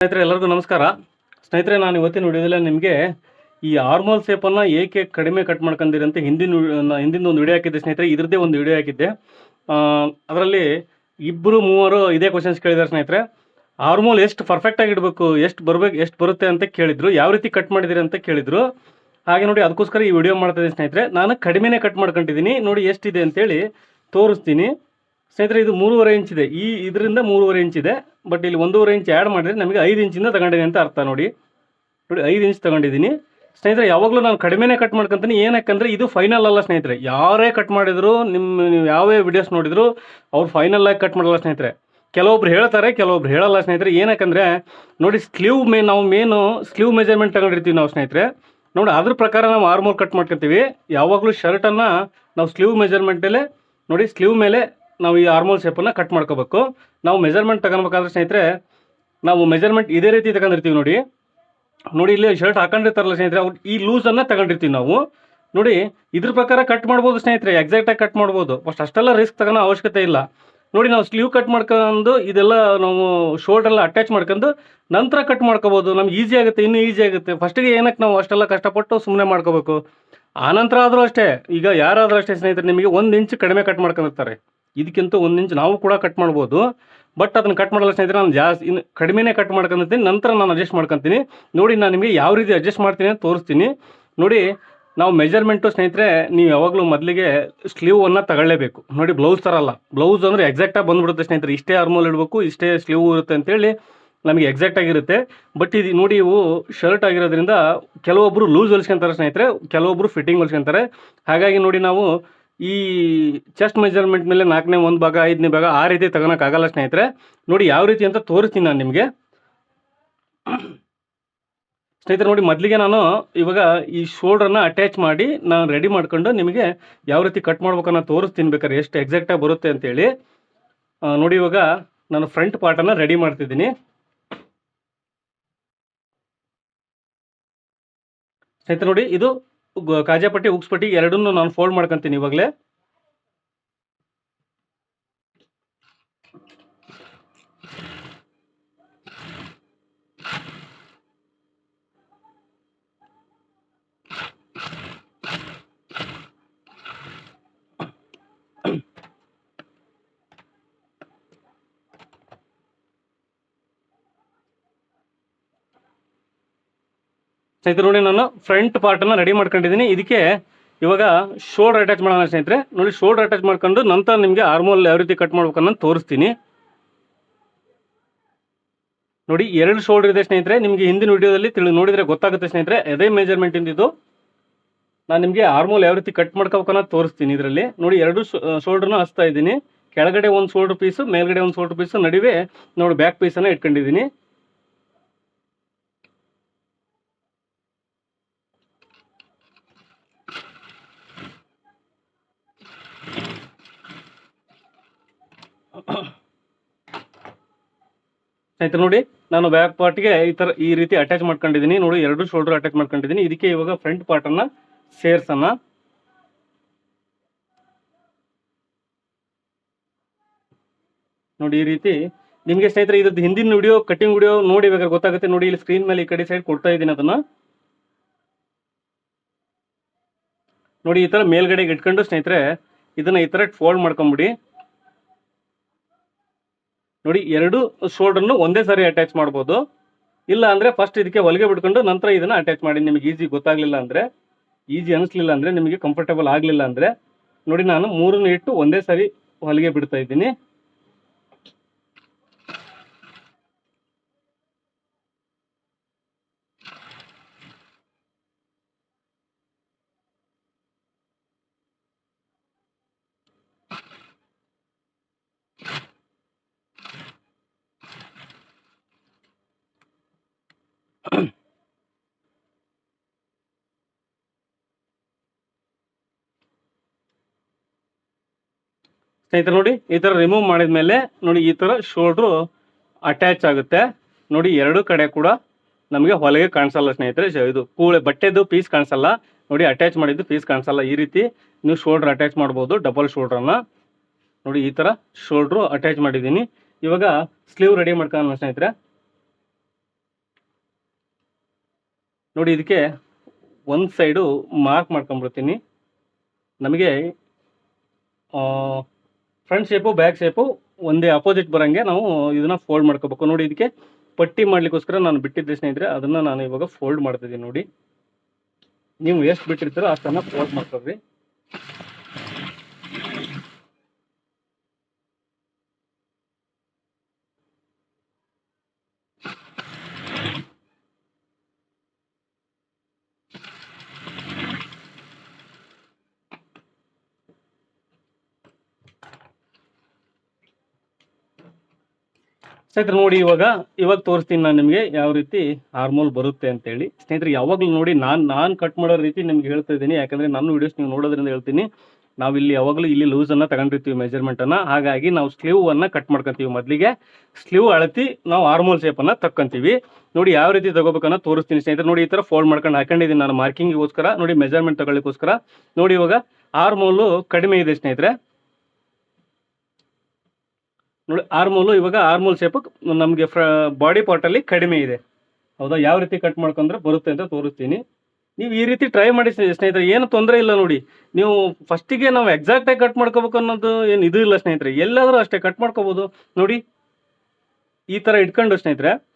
ಸ್ನೇಹಿತರೆ, ಎಲ್ಲರಿಗೂ ನಮಸ್ಕಾರ. ಸ್ನೇಹಿತರೆ, ನಾನು ಇವತ್ತಿನ ವಿಡಿಯೋದಲ್ಲಿ ನಿಮಗೆ ಈ ಆರ್ಮೋಲ್ ಸೇಪನ್ನು ಏಕೆ ಕಡಿಮೆ ಕಟ್ ಮಾಡ್ಕೊಂಡಿರಿ ಅಂತ ಹಿಂದಿನ ಹಿಂದಿನ ಒಂದು ವಿಡಿಯೋ ಹಾಕಿದ್ದೆ ಸ್ನೇಹಿತರೆ, ಇದ್ರದ್ದೇ ಒಂದು ವಿಡಿಯೋ ಹಾಕಿದ್ದೆ. ಅದರಲ್ಲಿ ಇಬ್ಬರು ಮೂವರು ಇದೇ ಕ್ವಶನ್ಸ್ ಕೇಳಿದ್ದಾರೆ ಸ್ನೇಹಿತರೆ. ಆರ್ಮೋಲ್ ಎಷ್ಟು ಪರ್ಫೆಕ್ಟಾಗಿ ಇಡಬೇಕು, ಎಷ್ಟು ಬರಬೇಕು, ಎಷ್ಟು ಬರುತ್ತೆ ಅಂತ ಕೇಳಿದರು, ಯಾವ ರೀತಿ ಕಟ್ ಮಾಡಿದಿರಿ ಅಂತ ಕೇಳಿದರು. ಹಾಗೆ ನೋಡಿ, ಅದಕ್ಕೋಸ್ಕರ ಈ ವಿಡಿಯೋ ಮಾಡ್ತಾ ಇದ್ದೀನಿ ಸ್ನೇಹಿತರೆ. ನಾನು ಕಡಿಮೆನೇ ಕಟ್ ಮಾಡ್ಕೊಂಡಿದ್ದೀನಿ. ನೋಡಿ, ಎಷ್ಟಿದೆ ಅಂತೇಳಿ ತೋರಿಸ್ತೀನಿ. ಸ್ನೇಹಿತರೆ, ಇದು ಮೂರುವರೆ ಇಂಚ್ ಇದೆ. ಈ ಇದರಿಂದ ಮೂರುವರೆ ಇಂಚ್ ಇದೆ. ಬಟ್ ಇಲ್ಲಿ ಒಂದೂವರೆ ಇಂಚ್ ಆ್ಯಡ್ ಮಾಡಿದರೆ ನಮಗೆ ಐದು ಇಂಚಿಂದ ತಗೊಂಡಿದೆ ಅಂತ ಅರ್ಥ ನೋಡಿ. ನೋಡಿ, ಐದು ಇಂಚ್ ತಗೊಂಡಿದ್ದೀನಿ. ಸ್ನೇಹಿತರೆ, ಯಾವಾಗಲೂ ನಾನು ಕಡಿಮೆನೇ ಕಟ್ ಮಾಡ್ಕೊಂತೀನಿ. ಏನಕ್ಕಂದ್ರೆ ಇದು ಫೈನಲ್ ಅಲ್ಲ ಸ್ನೇಹಿತರೆ. ಯಾರೇ ಕಟ್ ಮಾಡಿದ್ರು ನಿಮ್ಮ ನೀವು ಯಾವೇ ವಿಡಿಯೋಸ್ ನೋಡಿದ್ರು, ಅವ್ರು ಫೈನಲ್ ಆಗಿ ಕಟ್ ಮಾಡಲ್ಲ ಸ್ನೇಹಿತರೆ. ಕೆಲವೊಬ್ರು ಹೇಳ್ತಾರೆ, ಕೆಲವೊಬ್ರು ಹೇಳಲ್ಲ ಸ್ನೇಹಿತರೆ. ಏನಕ್ಕಂದರೆ ನೋಡಿ ಸ್ಲೀವ್ ಮೇ ನಾವು ಮೇನು ಸ್ಲೀವ್ ಮೆಜರ್ಮೆಂಟ್ ತಗೊಂಡಿರ್ತೀವಿ ನಾವು ಸ್ನೇಹಿತರೆ. ನೋಡಿ, ಅದ್ರ ಪ್ರಕಾರ ನಾವು ಆರ್ಮೋಲ್ ಕಟ್ ಮಾಡ್ಕೊತೀವಿ. ಯಾವಾಗಲೂ ಶರ್ಟನ್ನು ನಾವು ಸ್ಲೀವ್ ಮೆಜರ್ಮೆಂಟಲ್ಲೇ ನೋಡಿ ಸ್ಲೀವ್ ಮೇಲೆ ನಾವು ಈ ಆರ್ಮೋಲ್ ಶೇಪನ್ನು ಕಟ್ ಮಾಡ್ಕೋಬೇಕು. ನಾವು ಮೆಜರ್ಮೆಂಟ್ ತಗೊಬೇಕಾದ್ರೆ ಸ್ನೇಹಿತರೆ, ನಾವು ಮೆಜರ್ಮೆಂಟ್ ಇದೇ ರೀತಿ ತಗೊಂಡಿರ್ತೀವಿ ನೋಡಿ. ನೋಡಿ ಇಲ್ಲಿ ಶರ್ಟ್ ಹಾಕೊಂಡಿರ್ತಾರಲ್ಲ ಸ್ನೇಹಿತರೆ, ಅವ್ರು ಈ ಲೂಸನ್ನು ತಗೊಂಡಿರ್ತೀವಿ ನಾವು. ನೋಡಿ, ಇದ್ರ ಪ್ರಕಾರ ಕಟ್ ಮಾಡ್ಬೋದು ಸ್ನೇಹಿತರೆ ಎಕ್ಸಾಕ್ಟಾಗಿ ಕಟ್ ಮಾಡ್ಬೋದು. ಫಸ್ಟ್ ಅಷ್ಟೆಲ್ಲ ರಿಸ್ಕ್ ತಗೋ ಅವಶ್ಯಕತೆ ಇಲ್ಲ. ನೋಡಿ ನಾವು ಸ್ಲೀವ್ ಕಟ್ ಮಾಡ್ಕೊಂಡು ಇದೆಲ್ಲ ನಾವು ಶೋಲ್ಡ್ರೆಲ್ಲ ಅಟ್ಯಾಚ್ ಮಾಡ್ಕೊಂಡು ನಂತರ ಕಟ್ ಮಾಡ್ಕೋಬೋದು. ನಮ್ಗೆ ಈಸಿ ಆಗುತ್ತೆ, ಇನ್ನೂ ಈಸಿ ಆಗುತ್ತೆ. ಫಸ್ಟಿಗೆ ಏನಕ್ಕೆ ನಾವು ಅಷ್ಟೆಲ್ಲ ಕಷ್ಟಪಟ್ಟು ಸುಮ್ಮನೆ ಮಾಡ್ಕೋಬೇಕು? ಆನಂತರ ಆದರೂ ಅಷ್ಟೇ. ಈಗ ಯಾರಾದರೂ ಅಷ್ಟೇ ಸ್ನೇಹಿತರೆ, ನಿಮಗೆ ಒಂದು ಇಂಚ್ ಕಡಿಮೆ ಕಟ್ ಮಾಡ್ಕೊಂಡಿರ್ತಾರೆ. ಇದಕ್ಕಿಂತ ಒಂದು ಇಂಚ್ ನಾವು ಕೂಡ ಕಟ್ ಮಾಡ್ಬೋದು. ಬಟ್ ಅದನ್ನು ಕಟ್ ಮಾಡಲ್ಲ ಸ್ನೇಹಿತರೆ ನಾನು ಜಾಸ್ತಿ ಇನ್ನು ಕಡಿಮೆನೇ ಕಟ್ ಮಾಡ್ಕೊಂತೀನಿ, ನಂತರ ನಾನು ಅಡ್ಜಸ್ಟ್ ಮಾಡ್ಕೊತೀನಿ. ನೋಡಿ ನಾನು ನಿಮಗೆ ಯಾವ ರೀತಿ ಅಡ್ಜಸ್ಟ್ ಮಾಡ್ತೀನಿ ಅಂತ ತೋರಿಸ್ತೀನಿ. ನೋಡಿ, ನಾವು ಮೆಜರ್ಮೆಂಟು ಸ್ನೇಹಿತರೆ, ನೀವು ಯಾವಾಗಲೂ ಮೊದಲಿಗೆ ಸ್ಲೀವನ್ನು ತಗೊಳ್ಳೇಬೇಕು. ನೋಡಿ ಬ್ಲೌಸ್ ಥರ ಅಲ್ಲ. ಬ್ಲೌಸ್ ಅಂದರೆ ಎಕ್ಸಾಕ್ಟಾಗಿ ಬಂದುಬಿಡುತ್ತೆ ಸ್ನೇಹಿತರೆ. ಇಷ್ಟೇ ಆರ್ಮೋಲ್ ಇಡಬೇಕು, ಇಷ್ಟೇ ಸ್ಲೀವ್ ಇರುತ್ತೆ ಅಂತೇಳಿ ನಮಗೆ ಎಕ್ಸಾಕ್ಟ್ ಆಗಿರುತ್ತೆ. ಬಟ್ ಇದು ನೋಡಿ, ಇವು ಶರ್ಟ್ ಆಗಿರೋದ್ರಿಂದ ಕೆಲವೊಬ್ಬರು ಲೂಸ್ ಹೊಲಿಸ್ಕೊಂತಾರೆ ಸ್ನೇಹಿತರೆ ಕೆಲವೊಬ್ಬರು ಫಿಟ್ಟಿಂಗ್ ಹೊಲಿಸ್ಕೊಂತಾರೆ. ಹಾಗಾಗಿ ನೋಡಿ ನಾವು ಈ ಚೆಸ್ಟ್ ಮೆಜರ್ಮೆಂಟ್ ಮೇಲೆ ನಾಲ್ಕನೇ ಒಂದು ಭಾಗ, ಐದನೇ ಭಾಗ ಆ ರೀತಿ ತಗೊಳಕ್ಕಾಗಲ್ಲ ಸ್ನೇಹಿತರೆ. ನೋಡಿ ಯಾವ ರೀತಿ ಅಂತ ತೋರಿಸ್ತೀನಿ ನಾನು ನಿಮಗೆ. ಸ್ನೇಹಿತರೆ, ನೋಡಿ ಮೊದಲಿಗೆ ನಾನು ಇವಾಗ ಈ ಶೋಲ್ಡ್ರನ್ನ ಅಟ್ಯಾಚ್ ಮಾಡಿ ನಾನು ರೆಡಿ ಮಾಡ್ಕೊಂಡು ನಿಮಗೆ ಯಾವ ರೀತಿ ಕಟ್ ಮಾಡ್ಬೇಕನ್ನ ತೋರಿಸ್ತೀನಿ ಬೇಕಾದ್ರೆ, ಎಷ್ಟು ಎಕ್ಸಾಕ್ಟಾಗಿ ಬರುತ್ತೆ ಅಂತೇಳಿ ನೋಡಿ ಇವಾಗ ನಾನು ಫ್ರಂಟ್ ಪಾರ್ಟನ್ನು ರೆಡಿ ಮಾಡ್ತಿದ್ದೀನಿ. ಸ್ನೇಹಿತರೆ, ನೋಡಿ ಇದು ಕಾಜಾಪಟ್ಟಿ ಉಕ್ಸ್ಪಟ್ಟಿ ಎರಡನ್ನೂ ನಾನು ಫೋಲ್ಡ್ ಮಾಡ್ಕೊಂತೀನಿ ಇವಾಗಲೇ. ಸ್ನೇಹಿತರೆ, ನೋಡಿ ನಾನು ಫ್ರಂಟ್ ಪಾರ್ಟನ್ನು ರೆಡಿ ಮಾಡ್ಕೊಂಡಿದ್ದೀನಿ. ಇದಕ್ಕೆ ಇವಾಗ ಶೋಲ್ಡರ್ ಅಟ್ಯಾಚ್ ಮಾಡೋಣ ಸ್ನೇಹಿತರೆ. ನೋಡಿ ಶೋಲ್ಡರ್ ಅಟ್ಯಾಚ್ ಮಾಡ್ಕೊಂಡು ನಂತರ ನಿಮಗೆ ಆರ್ಮೋಲ್ ಯಾವ ರೀತಿ ಕಟ್ ಮಾಡ್ಬೇಕು ಅನ್ನೋದು ತೋರಿಸ್ತೀನಿ. ನೋಡಿ, ಎರಡು ಶೋಲ್ಡರ್ ಇದೆ ಸ್ನೇಹಿತರೆ. ನಿಮಗೆ ಹಿಂದಿನ ವಿಡಿಯೋದಲ್ಲಿ ತಿಳಿ, ನೋಡಿದರೆ ಗೊತ್ತಾಗುತ್ತೆ ಸ್ನೇಹಿತರೆ. ಅದೇ ಮೆಜರ್ಮೆಂಟ್ ಇಂದಿದ್ದು. ನಾನು ನಿಮಗೆ ಆರ್ಮೋಲ್ ಯಾವ ರೀತಿ ಕಟ್ ಮಾಡ್ಕೋಬೇಕು ಅನ್ನೋದು ತೋರಿಸ್ತೀನಿ ಇದರಲ್ಲಿ. ನೋಡಿ, ಎರಡು ಶೋಲ್ಡರ್ನ ಹಚ್ತಾ ಇದ್ದೀನಿ. ಕೆಳಗಡೆ ಒಂದು ಶೋಲ್ಡರ್ ಪೀಸು ಮೇಲ್ಗಡೆ ಒಂದು ಶೋಲ್ಡರ್ ಪೀಸು ನಡುವೆ, ನೋಡಿ ಬ್ಯಾಕ್ ಪೀಸನ್ನು ಇಟ್ಕೊಂಡಿದ್ದೀನಿ. ಸ್ನೇಹಿತರೆ, ನೋಡಿ, ನಾನು ಬ್ಯಾಕ್ ಪಾರ್ಟ್ಗೆ ಈ ಥರ ಈ ರೀತಿ ಅಟ್ಯಾಚ್ ಮಾಡ್ಕೊಂಡಿದ್ದೀನಿ. ನೋಡಿ, ಎರಡು ಶೋಲ್ಡರ್ ಅಟ್ಯಾಚ್ ಮಾಡ್ಕೊಂಡಿದ್ದೀನಿ. ಇದಕ್ಕೆ ಇವಾಗ ಫ್ರಂಟ್ ಪಾರ್ಟನ್ನು ಸೇರ್ಸೋಣ. ನೋಡಿ, ಈ ರೀತಿ. ನಿಮಗೆ ಸ್ನೇಹಿತರೆ, ಇದ್ರದ್ದು ಹಿಂದಿನ ವಿಡಿಯೋ ಕಟಿಂಗ್ ವಿಡಿಯೋ ನೋಡಿ ಬೇಕಾದ್ರೆ ಗೊತ್ತಾಗುತ್ತೆ. ನೋಡಿ, ಇಲ್ಲಿ ಸ್ಕ್ರೀನ್ ಮೇಲೆ ಈ ಕಡೆ ಸೈಡ್ ಕೊಡ್ತಾ ಇದ್ದೀನಿ ಅದನ್ನ. ನೋಡಿ, ಈ ಥರ ಮೇಲ್ಗಡೆಗೆ ಇಟ್ಕೊಂಡು ಸ್ನೇಹಿತರೆ, ಇದನ್ನ ಈ ಥರ ಫೋಲ್ಡ್ ಮಾಡ್ಕೊಂಬಿಡಿ. ನೋಡಿ, ಎರಡು ಶೋಲ್ಡರ್ನು ಒಂದೇ ಸಾರಿ ಅಟ್ಯಾಚ್ ಮಾಡ್ಬೋದು. ಇಲ್ಲ ಅಂದ್ರೆ ಫಸ್ಟ್ ಇದಕ್ಕೆ ಹೊಲಿಗೆ ಬಿಟ್ಕೊಂಡು ನಂತರ ಇದನ್ನ ಅಟ್ಯಾಚ್ ಮಾಡಿ. ನಿಮಗೆ ಈಸಿ ಗೊತ್ತಾಗ್ಲಿಲ್ಲ ಅಂದ್ರೆ ಈಸಿ ಅನಿಸ್ಲಿಲ್ಲ ಅಂದ್ರೆ ನಿಮಗೆ ಕಂಫರ್ಟೇಬಲ್ ಆಗಲಿಲ್ಲ ಅಂದ್ರೆ, ನೋಡಿ ನಾನು ಮೂರನ್ನು ಇಟ್ಟು ಒಂದೇ ಸಾರಿ ಹೊಲಿಗೆ ಬಿಡ್ತಾ ಇದ್ದೀನಿ. ಸ್ನೇಹಿತರೆ ನೋಡಿ, ಈ ಥರ ರಿಮೂವ್ ಮಾಡಿದ್ಮೇಲೆ ನೋಡಿ ಈ ಥರ ಶೋಲ್ಡ್ರು ಅಟ್ಯಾಚ್ ಆಗುತ್ತೆ. ನೋಡಿ ಎರಡು ಕಡೆ ಕೂಡ ನಮಗೆ ಹೊಲಿಗೆ ಕಾಣಿಸಲ್ಲ ಸ್ನೇಹಿತರೆ. ಇದು ಕೂಳೆ ಬಟ್ಟೆದು ಪೀಸ್ ಕಾಣಿಸಲ್ಲ. ನೋಡಿ ಅಟ್ಯಾಚ್ ಮಾಡಿದ್ದು ಪೀಸ್ ಕಾಣಿಸಲ್ಲ ಈ ರೀತಿ. ನೀವು ಶೋಲ್ಡ್ರ್ ಅಟ್ಯಾಚ್ ಮಾಡ್ಬೋದು ಡಬಲ್ ಶೋಲ್ಡ್ರನ್ನ ನೋಡಿ ಈ ಥರ ಶೋಲ್ಡ್ರು ಅಟ್ಯಾಚ್ ಮಾಡಿದ್ದೀನಿ. ಇವಾಗ ಸ್ಲೀವ್ ರೆಡಿ ಮಾಡ್ಕೊಳ್ಳೋಣ ಸ್ನೇಹಿತರೆ. ನೋಡಿ ಇದಕ್ಕೆ ಒಂದು ಸೈಡು ಮಾರ್ಕ್ ಮಾಡ್ಕೊಂಡ್ಬಿಡ್ತೀನಿ. ನಮಗೆ ಫ್ರಂಟ್ ಶೇಪು ಬ್ಯಾಕ್ ಶೇಪು ಒಂದೇ ಅಪೋಸಿಟ್ ಬರೋಂಗೆ ನಾವು ಇದನ್ನ ಫೋಲ್ಡ್ ಮಾಡ್ಕೋಬೇಕು. ನೋಡಿ, ಇದಕ್ಕೆ ಪಟ್ಟಿ ಮಾಡ್ಲಿಕ್ಕೋಸ್ಕರ ನಾನು ಬಿಟ್ಟಿದ್ದೆ ಸ್ನೇಹಿತರೆ, ಅದನ್ನ ನಾನು ಇವಾಗ ಫೋಲ್ಡ್ ಮಾಡ್ತಿದ್ದೀನಿ ನೋಡಿ. ನೀವು ಎಷ್ಟು ಬಿಟ್ಟಿರ್ತೀರೋ ಅಷ್ಟನ್ನ ಫೋಲ್ಡ್ ಮಾಡ್ಕೊಳ್ರಿ. ಸ್ನೇಹಿತರೆ, ನೋಡಿ ಇವಾಗ ಇವಾಗ ತೋರಿಸ್ತೀನಿ ನಾನು ನಿಮಗೆ ಯಾವ ರೀತಿ ಹಾರ್ಮೋಲ್ ಬರುತ್ತೆ ಅಂತ ಹೇಳಿ ಸ್ನೇಹಿತರೆ, ಯಾವಾಗಲೂ ನೋಡಿ ನಾನು ನಾನು ಕಟ್ ಮಾಡೋ ರೀತಿ ನಿಮ್ಗೆ ಹೇಳ್ತಾ ಇದ್ದೀನಿ. ಯಾಕಂದ್ರೆ ನನ್ನ ವಿಡಿಯೋಸ್ ನೀವು ನೋಡೋದ್ರಿಂದ ಹೇಳ್ತೀನಿ. ನಾವು ಇಲ್ಲಿ ಯಾವಾಗಲೂ ಇಲ್ಲಿ ಲೂಸ್ ಅನ್ನ ತಗೊಂಡಿರ್ತೀವಿ ಮೆಜರ್ಮೆಂಟ್ ಅನ್ನ. ಹಾಗಾಗಿ ನಾವು ಸ್ಲೀವ್ ಅನ್ನ ಕಟ್ ಮಾಡ್ಕೊಂತೀವಿ ಮೊದಲಿಗೆ. ಸ್ಲೀವ್ ಅಳತಿ, ನಾವು ಹಾರ್ಮೋಲ್ ಶೇಪ್ ಅನ್ನ ತಕ್ಕಂತೀವಿ. ನೋಡಿ ಯಾವ ರೀತಿ ತಗೋಬೇಕನ್ನ ತೋರಿಸ್ತೀನಿ ಸ್ನೇಹಿತರೆ. ನೋಡಿ ಈ ತರ ಫೋಲ್ಡ್ ಮಾಡ್ಕೊಂಡು ಹಾಕೊಂಡಿದ್ದೀನಿ ನಾನು ಮಾರ್ಕಿಂಗ್ಗೋಸ್ಕರ ನೋಡಿ ಮೆಜರ್ಮೆಂಟ್ ತಗೊಳ್ಳಿಕ್ಕೋಸ್ಕರ. ನೋಡಿ ಇವಾಗ ಹಾರ್ಮೋಲು ಕಡಿಮೆ ಇದೆ ಸ್ನೇಹಿತರೆ. ನೋಡಿ ಆರ್ಮೂಲು ಇವಾಗ ಆರ್ಮೋಲ್ ಶೇಪ್ ನಮಗೆ ಫ್ರ ಬಾಡಿ ಪಾರ್ಟಲ್ಲಿ ಕಡಿಮೆ ಇದೆ. ಹೌದಾ? ಯಾವ ರೀತಿ ಕಟ್ ಮಾಡ್ಕೊಂಡ್ರೆ ಬರುತ್ತೆ ಅಂತ ತೋರಿಸ್ತೀನಿ. ನೀವು ಈ ರೀತಿ ಟ್ರೈ ಮಾಡಿ ಸ್ನೇ- ಸ್ನೇಹಿತರೆ, ಏನು ತೊಂದರೆ ಇಲ್ಲ ನೋಡಿ. ನೀವು ಫಸ್ಟಿಗೆ ನಾವು ಎಕ್ಸಾಕ್ಟಾಗಿ ಕಟ್ ಮಾಡ್ಕೋಬೇಕು ಅನ್ನೋದು ಏನು ಇದು ಇಲ್ಲ ಸ್ನೇಹಿತರೆ. ಎಲ್ಲಾದರೂ ಅಷ್ಟೇ ಕಟ್ ಮಾಡ್ಕೋಬೋದು. ನೋಡಿ, ಈ ಥರ ಇಟ್ಕೊಂಡು ಸ್ನೇಹಿತರೆ,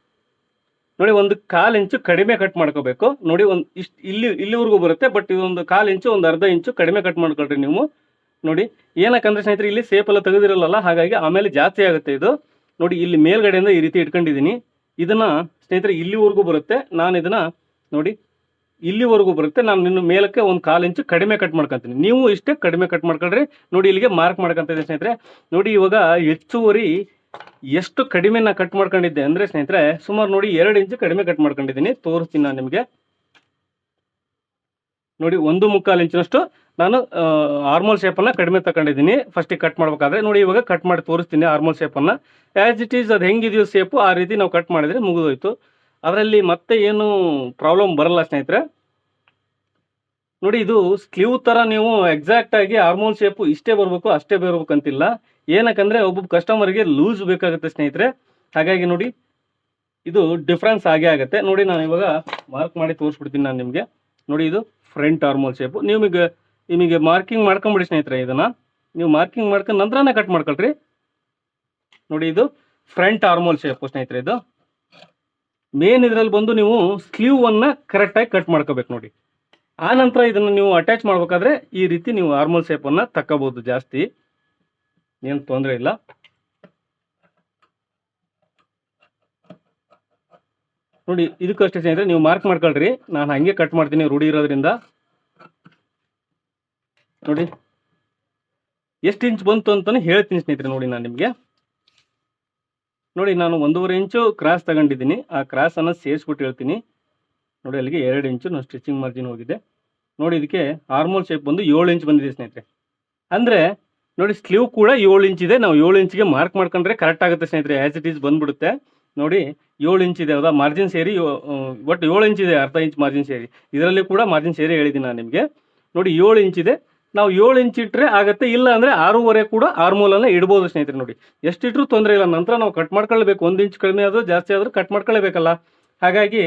ನೋಡಿ ಒಂದು ಕಾಲು ಇಂಚು ಕಡಿಮೆ ಕಟ್ ಮಾಡ್ಕೋಬೇಕು. ನೋಡಿ ಒಂದು ಇಷ್ಟು, ಇಲ್ಲಿ, ಇಲ್ಲಿವರೆಗೂ ಬರುತ್ತೆ ಬಟ್ ಇದೊಂದು ಕಾಲು ಇಂಚು ಒಂದು ಅರ್ಧ ಇಂಚು ಕಡಿಮೆ ಕಟ್ ಮಾಡ್ಕೊಳ್ರಿ ನೀವು. ನೋಡಿ ಏನಕ್ಕಂದ್ರೆ ಸ್ನೇಹಿತರೆ ಇಲ್ಲಿ ಸೇಪ್ ಎಲ್ಲ ತೆಗೆದಿರಲ್ಲ ಹಾಗಾಗಿ ಆಮೇಲೆ ಜಾಸ್ತಿ ಆಗುತ್ತೆ ಇದು. ನೋಡಿ, ಇಲ್ಲಿ ಮೇಲ್ಗಡೆಯಿಂದ ಈ ರೀತಿ ಇಟ್ಕೊಂಡಿದ್ದೀನಿ. ಇದನ್ನ ಸ್ನೇಹಿತರೆ, ಇಲ್ಲಿವರೆಗೂ ಬರುತ್ತೆ. ನಾನು ಇದನ್ನ ನೋಡಿ, ಇಲ್ಲಿವರೆಗೂ ಬರುತ್ತೆ. ನಾನು ನಿನ್ನ ಮೇಲಕ್ಕೆ ಒಂದು ಕಾಲು ಇಂಚು ಕಡಿಮೆ ಕಟ್ ಮಾಡ್ಕೊಂತೀನಿ. ನೀವು ಇಷ್ಟೇ ಕಡಿಮೆ ಕಟ್ ಮಾಡ್ಕೊಳ್ರಿ. ನೋಡಿ, ಇಲ್ಲಿಗೆ ಮಾರ್ಕ್ ಮಾಡ್ಕೊಂತ ಇದ್ದೀನಿ ಸ್ನೇಹಿತರೆ. ನೋಡಿ, ಇವಾಗ ಹೆಚ್ಚುವರಿ ಎಷ್ಟು ಕಡಿಮೆ ಕಟ್ ಮಾಡ್ಕೊಂಡಿದ್ದೆ ಅಂದ್ರೆ ಸ್ನೇಹಿತರೆ, ಸುಮಾರು ನೋಡಿ ಎರಡು ಇಂಚು ಕಡಿಮೆ ಕಟ್ ಮಾಡ್ಕೊಂಡಿದ್ದೀನಿ. ತೋರಿಸ್ತೀನಿ ನಾನು ನಿಮಗೆ. ನೋಡಿ, ಒಂದು ಮುಕ್ಕಾಲು ಇಂಚಿನಷ್ಟು ನಾನು ಆರ್ಮೋಲ್ ಶೇಪನ್ನು ಕಡಿಮೆ ತಗೊಂಡಿದ್ದೀನಿ ಫಸ್ಟಿಗೆ ಕಟ್ ಮಾಡಬೇಕಾದ್ರೆ, ನೋಡಿ ಇವಾಗ ಕಟ್ ಮಾಡಿ ತೋರಿಸ್ತೀನಿ ಆರ್ಮೋಲ್ ಶೇಪನ್ನು ಆ್ಯಸ್ ಇಟ್ ಈಸ್ ಅದು ಹೆಂಗಿದೆಯೋ ಶೇಪು ಆ ರೀತಿ ನಾವು ಕಟ್ ಮಾಡಿದ್ರೆ ಮುಗಿದೋಯ್ತು. ಅದರಲ್ಲಿ ಮತ್ತೆ ಏನು ಪ್ರಾಬ್ಲಮ್ ಬರಲ್ಲ ಸ್ನೇಹಿತರೆ. ನೋಡಿ ಇದು ಸ್ಲೀವ್ ಥರ ನೀವು ಎಕ್ಸಾಕ್ಟ್ ಆಗಿ ಆರ್ಮೋಲ್ ಶೇಪು ಇಷ್ಟೇ ಬರಬೇಕು, ಅಷ್ಟೇ ಬರಬೇಕಂತಿಲ್ಲ. ಏನಕ್ಕಂದರೆ ಒಬ್ಬೊಬ್ಬ ಕಸ್ಟಮರ್ಗೆ ಲೂಸ್ ಬೇಕಾಗುತ್ತೆ ಸ್ನೇಹಿತರೆ. ಹಾಗಾಗಿ ನೋಡಿ, ಇದು ಡಿಫ್ರೆನ್ಸ್ ಆಗೇ ಆಗುತ್ತೆ. ನೋಡಿ ನಾನು ಇವಾಗ ಮಾರ್ಕ್ ಮಾಡಿ ತೋರಿಸ್ಬಿಡ್ತೀನಿ ನಾನು ನಿಮಗೆ. ನೋಡಿ ಇದು ಫ್ರಂಟ್ ಆರ್ಮೋಲ್ ಶೇಪು ನಿಮಗೆ ನಿಮಗೆ ಮಾರ್ಕಿಂಗ್ ಮಾಡ್ಕೊಂಬಿಡಿ ಸ್ನೇಹಿತರೆ ಇದನ್ನ. ನೀವು ಮಾರ್ಕಿಂಗ್ ಮಾಡ್ಕೊಂಡು ನಂತರನೇ ಕಟ್ ಮಾಡ್ಕೊಳ್ರಿ. ನೋಡಿ ಇದು ಫ್ರಂಟ್ ಆರ್ಮೋಲ್ ಶೇಪು ಸ್ನೇಹಿತರೆ ಇದು. ಮೇನ್ ಇದರಲ್ಲಿ ಬಂದು ನೀವು ಸ್ಲೀವ್ ಅನ್ನ ಕರೆಕ್ಟಾಗಿ ಕಟ್ ಮಾಡ್ಕೋಬೇಕು ನೋಡಿ. ಆ ನಂತರ ಇದನ್ನು ನೀವು ಅಟ್ಯಾಚ್ ಮಾಡ್ಬೇಕಾದ್ರೆ ಈ ರೀತಿ ನೀವು ಆರ್ಮೋಲ್ ಶೇಪನ್ನು ತಕ್ಕೋಬಹುದು ಜಾಸ್ತಿ. ಏನು ತೊಂದರೆ ಇಲ್ಲ. ನೋಡಿ ಇದಕ್ಕಷ್ಟೇ ಸ್ನೇಹಿತರೆ, ನೀವು ಮಾರ್ಕ್ ಮಾಡ್ಕೊಳ್ರಿ. ನಾನು ಹಂಗೆ ಕಟ್ ಮಾಡ್ತೀನಿ, ರೂಢಿ ಇರೋದ್ರಿಂದ. ನೋಡಿ. ಎಷ್ಟು ಇಂಚ್ ಬಂತು ಅಂತಾನೆ ಹೇಳ್ತೀನಿ ಸ್ನೇಹಿತರೆ, ನೋಡಿ ನಾನು ನಿಮಗೆ. ನೋಡಿ, ನಾನು ಒಂದೂವರೆ ಇಂಚು ಕ್ರಾಸ್ ತಗೊಂಡಿದ್ದೀನಿ. ಆ ಕ್ರಾಸ್ ಅನ್ನ ಸೇರಿಸ್ಬಿಟ್ಟು ಹೇಳ್ತೀನಿ. ನೋಡಿ, ಅಲ್ಲಿಗೆ ಎರಡು ಇಂಚು ನಾನು ಸ್ಟಿಚಿಂಗ್ ಮಾರ್ಜಿನ್ ಹೋಗಿದೆ. ನೋಡಿ, ಇದಕ್ಕೆ ಆರ್ಮೋಲ್ ಶೇಪ್ ಬಂದು ಏಳು ಇಂಚ್ ಬಂದಿದೆ ಸ್ನೇಹಿತರೆ. ಅಂದ್ರೆ, ನೋಡಿ ಸ್ಲೀವ್ ಕೂಡ ಏಳು ಇಂಚ್ ಇದೆ. ನಾವು ಏಳು ಇಂಚಿಗೆ ಮಾರ್ಕ್ ಮಾಡ್ಕೊಂಡ್ರೆ ಕರೆಕ್ಟ್ ಆಗುತ್ತೆ ಸ್ನೇಹಿತರೆ. ಆ್ಯಸ್ ಇಟ್ ಈಸ್ ಬಂದ್ಬಿಡುತ್ತೆ. ನೋಡಿ, ಏಳು ಇಂಚ್ ಇದೆ. ಹೌದಾ ಮಾರ್ಜಿನ್ ಸೇರಿ ಒಟ್ಟು ಏಳು ಇಂಚ್ ಇದೆ, ಅರ್ಧ ಇಂಚ್ ಮಾರ್ಜಿನ್ ಸೇರಿ. ಇದರಲ್ಲಿ ಕೂಡ ಮಾರ್ಜಿನ್ ಸೇರಿ ಹೇಳಿದ್ದೀನಿ ನಾನು ನಿಮಗೆ. ನೋಡಿ, ಏಳು ಇಂಚ್ ಇದೆ. ನಾವು ಏಳು ಇಂಚ್ ಇಟ್ಟರೆ ಆಗುತ್ತೆ. ಇಲ್ಲ ಅಂದರೆ ಆರೂವರೆ ಕೂಡ ಆರ್ಮೋಲನ್ನ ಇಡ್ಬೋದು ಸ್ನೇಹಿತರೆ ನೋಡಿ. ಎಷ್ಟಿಟ್ರೂ ತೊಂದರೆ ಇಲ್ಲ. ನಂತರ ನಾವು ಕಟ್ ಮಾಡ್ಕೊಳ್ಬೇಕು ಒಂದು ಇಂಚ್ ಕಡಿಮೆ ಆದರೂ ಜಾಸ್ತಿ ಆದರೂ ಕಟ್ ಮಾಡ್ಕೊಳ್ಬೇಕಲ್ಲ ಹಾಗಾಗಿ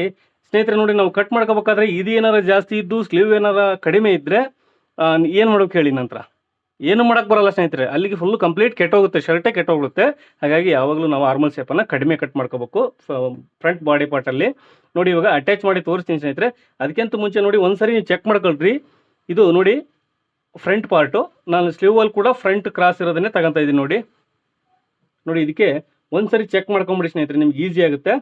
ಸ್ನೇಹಿತರೆ ನೋಡಿ, ನಾವು ಕಟ್ ಮಾಡ್ಕೋಬೇಕಾದ್ರೆ ಇದು ಏನಾರ ಜಾಸ್ತಿ ಇದ್ದು ಸ್ಲೀವ್ ಏನಾರ ಕಡಿಮೆ ಇದ್ದರೆ ಏನು ಮಾಡೋಕೆ ಹೇಳಿ ನಂತರ? ಏನು ಮಾಡೋಕ್ಕೆ ಬರಲ್ಲ ಸ್ನೇಹಿತರೆ. ಅಲ್ಲಿಗೆ ಫುಲ್ ಕಂಪ್ಲೀಟ್ ಕೆಟ್ಟೋಗುತ್ತೆ. ಶರ್ಟೇ ಕೆಟ್ಟೋಗುತ್ತೆ ಹಾಗಾಗಿ ಯಾವಾಗಲೂ ನಾವು ಆರ್ಮಲ್ ಶೇಪನ್ನು ಕಡಿಮೆ ಕಟ್ ಮಾಡ್ಕೋಬೇಕು. ಫ್ರಂಟ್ ಬಾಡಿ ಪಾರ್ಟಲ್ಲಿ ನೋಡಿ, ಇವಾಗ ಅಟ್ಯಾಚ್ ಮಾಡಿ ತೋರಿಸ್ತೀನಿ ಸ್ನೇಹಿತರೆ. ಅದಕ್ಕಿಂತ ಮುಂಚೆ ನೋಡಿ, ಒಂದ್ಸರಿ ನೀವು ಚೆಕ್ ಮಾಡ್ಕೊಳ್ರಿ. ಇದು ನೋಡಿ ಫ್ರಂಟ್ ಪಾರ್ಟು ನಾನು ಸ್ಲೀವಲ್ಲಿ ಕೂಡ ಫ್ರಂಟ್ ಕ್ರಾಸ್ ಇರೋದನ್ನೇ ತಗೊತಾ ಇದ್ದೀನಿ ನೋಡಿ. ನೋಡಿ, ಇದಕ್ಕೆ ಒಂದ್ಸರಿ ಚೆಕ್ ಮಾಡ್ಕೊಂಬಿಡಿ ಸ್ನೇಹಿತರೆ, ನಿಮ್ಗೆ ಈಸಿ ಆಗುತ್ತೆ.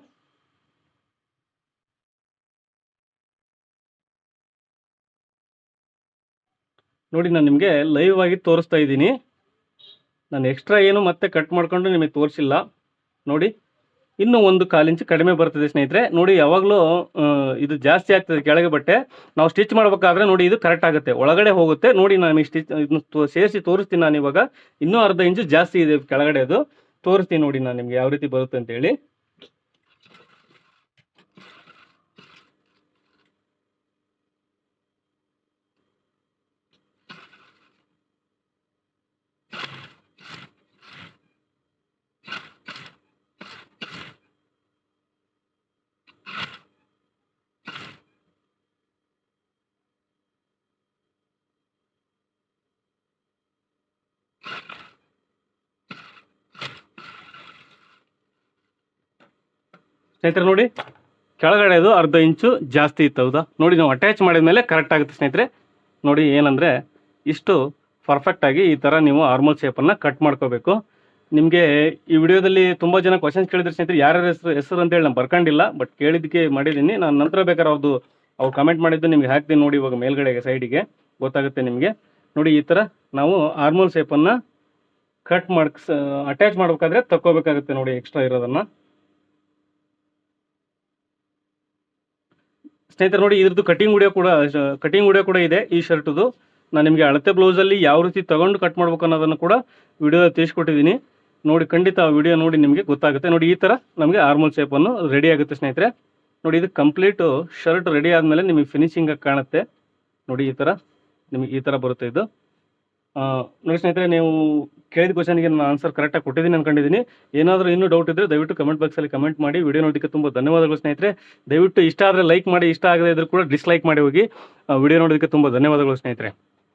ನೋಡಿ, ನಾನು ನಿಮಗೆ ಲೈವ್ ಆಗಿ ತೋರಿಸ್ತಾ ಇದ್ದೀನಿ. ನಾನು ಎಕ್ಸ್ಟ್ರಾ ಏನು ಮತ್ತೆ ಕಟ್ ಮಾಡಿಕೊಂಡು ನಿಮಗೆ ತೋರಿಸಿಲ್ಲ. ನೋಡಿ. ಇನ್ನೂ ಒಂದು ಇಂಚು ಕಡಿಮೆ ಬರ್ತದೆ ಸ್ನೇಹಿತರೆ. ನೋಡಿ, ಯಾವಾಗಲೂ ಇದು ಜಾಸ್ತಿ ಆಗ್ತದೆ ಕೆಳಗೆ ಬಟ್ಟೆ. ನಾವು ಸ್ಟಿಚ್ ಮಾಡಬೇಕಾದ್ರೆ ನೋಡಿ, ಇದು ಕರೆಕ್ಟ್ ಆಗುತ್ತೆ. ಒಳಗಡೆ ಹೋಗುತ್ತೆ. ನೋಡಿ, ನಾನು ಸ್ಟಿಚ್, ಇದನ್ನು ಸೇರಿಸಿ ತೋರಿಸ್ತೀನಿ ನಾನು ಇವಾಗ ಇನ್ನೂ ಅರ್ಧ ಇಂಚು ಜಾಸ್ತಿ ಇದೆ ಕೆಳಗಡೆ ಅದು. ತೋರಿಸ್ತೀನಿ ನೋಡಿ, ನಾನು ನಿಮಗೆ ಯಾವ ರೀತಿ ಬರುತ್ತೆ ಅಂತೇಳಿ ಸ್ನೇಹಿತರೆ ನೋಡಿ, ಕೆಳಗಡೆ ಅದು ಅರ್ಧ ಇಂಚು ಜಾಸ್ತಿ ಇತ್ತು, ಹೌದಾ? ನೋಡಿ ನಾವು ಅಟ್ಯಾಚ್ ಮಾಡಿದ ಮೇಲೆ ಕರೆಕ್ಟ್ ಆಗುತ್ತೆ ಸ್ನೇಹಿತರೆ. ನೋಡಿ ಏನಂದರೆ, ಇಷ್ಟು ಪರ್ಫೆಕ್ಟಾಗಿ ಈ ಥರ ನೀವು ಆರ್ಮಲ್ ಶೇಪನ್ನು ಕಟ್ ಮಾಡ್ಕೋಬೇಕು. ನಿಮಗೆ ಈ ವಿಡಿಯೋದಲ್ಲಿ ತುಂಬ ಜನ ಕ್ವಶನ್ಸ್ ಕೇಳಿದ್ರೆ ಸ್ನೇಹಿತರೆ. ಯಾರ್ಯಾರ ಹೆಸರು ಹೆಸರು ಅಂತೇಳಿ ನಾನು ಬರ್ಕೊಂಡಿಲ್ಲ ಬಟ್ ಕೇಳಿದ್ದಕ್ಕೆ ಮಾಡಿದ್ದೀನಿ. ನಾನು ನಂತರ ಬೇಕಾದ್ರೆ ಅವ್ರದ್ದು ಅವ್ರು ಕಮೆಂಟ್ ಮಾಡಿದ್ದು ನಿಮಗೆ ಹಾಕ್ತೀನಿ ನೋಡಿ ಇವಾಗ ಮೇಲ್ಗಡೆಗೆ ಸೈಡಿಗೆ ಗೊತ್ತಾಗುತ್ತೆ ನಿಮಗೆ. ನೋಡಿ ಈ ಥರ ನಾವು ಆರ್ಮಲ್ ಶೇಪನ್ನು ಕಟ್ ಮಾಡ್ಕ್ ಅಟ್ಯಾಚ್ ಮಾಡಬೇಕಾದ್ರೆ ತಕ್ಕೋಬೇಕಾಗುತ್ತೆ ನೋಡಿ ಎಕ್ಸ್ಟ್ರಾ ಇರೋದನ್ನು. ಸ್ನೇಹಿತರೆ ನೋಡಿ, ಇದ್ರದ್ದು ಕಟಿಂಗ್ ವಿಡಿಯೋ ಕೂಡ ಕಟಿಂಗ್ ವಿಡಿಯೋ ಕೂಡ ಇದೆ ಈ ಶರ್ಟ್ದು ನಾನು ನಿಮಗೆ ಅಳತೆ ಬ್ಲೌಸಲ್ಲಿ ಯಾವ ರೀತಿ ತಗೊಂಡು ಕಟ್ ಮಾಡ್ಬೇಕು ಅನ್ನೋದನ್ನು ಕೂಡ ವಿಡಿಯೋದಲ್ಲಿ ತಿಳಿಸ್ಕೊಟ್ಟಿದ್ದೀನಿ. ನೋಡಿ, ಖಂಡಿತ ಆ ವಿಡಿಯೋ ನೋಡಿ ನಿಮಗೆ ಗೊತ್ತಾಗುತ್ತೆ. ನೋಡಿ, ಈ ಥರ ನಮಗೆ ಆರ್ಮಲ್ ಶೇಪನ್ನು ರೆಡಿ ಆಗುತ್ತೆ ಸ್ನೇಹಿತರೆ. ನೋಡಿ, ಇದು ಕಂಪ್ಲೀಟು ಶರ್ಟ್ ರೆಡಿ ಆದಮೇಲೆ ನಿಮಗೆ ಫಿನಿಶಿಂಗಾಗಿ ಕಾಣುತ್ತೆ. ನೋಡಿ, ಈ ಥರ ನಿಮಗೆ ಈ ಥರ ಬರುತ್ತೆ ಇದು. ನೋಡಿ ಸ್ನೇಹಿತರೆ, ನೀವು ಕೇಳಿದ ಕ್ವಶನ್ಗೆ ನಾನು ಆನ್ಸರ್ ಕರೆಕ್ಟಾಗಿ ಕೊಟ್ಟಿದ್ದೀನಿ ಅನ್ಕೊಂಡಿದ್ದೀನಿ. ಏನಾದರೂ ಇನ್ನೂ ಡೌಟ್ ಇದ್ದರೆ ದಯವಿಟ್ಟು ಕಮೆಂಟ್ ಬಾಕ್ಸಲ್ಲಿ ಕಮೆಂಟ್ ಮಾಡಿ. ವಿಡಿಯೋ ನೋಡೋದಕ್ಕೆ ತುಂಬ ಧನ್ಯವಾದಗಳು ಸ್ನೇಹಿತರೆ. ದಯವಿಟ್ಟು ಇಷ್ಟ ಆದರೆ ಲೈಕ್ ಮಾಡಿ, ಇಷ್ಟ ಆಗದೇ ಇದ್ರೂ ಕೂಡ ಡಿಸ್ಲೈಕ್ ಮಾಡಿ ಹೋಗಿ. ವಿಡಿಯೋ ನೋಡೋದಕ್ಕೆ ತುಂಬ ಧನ್ಯವಾದಗಳು ಸ್ನೇಹಿತರೆ.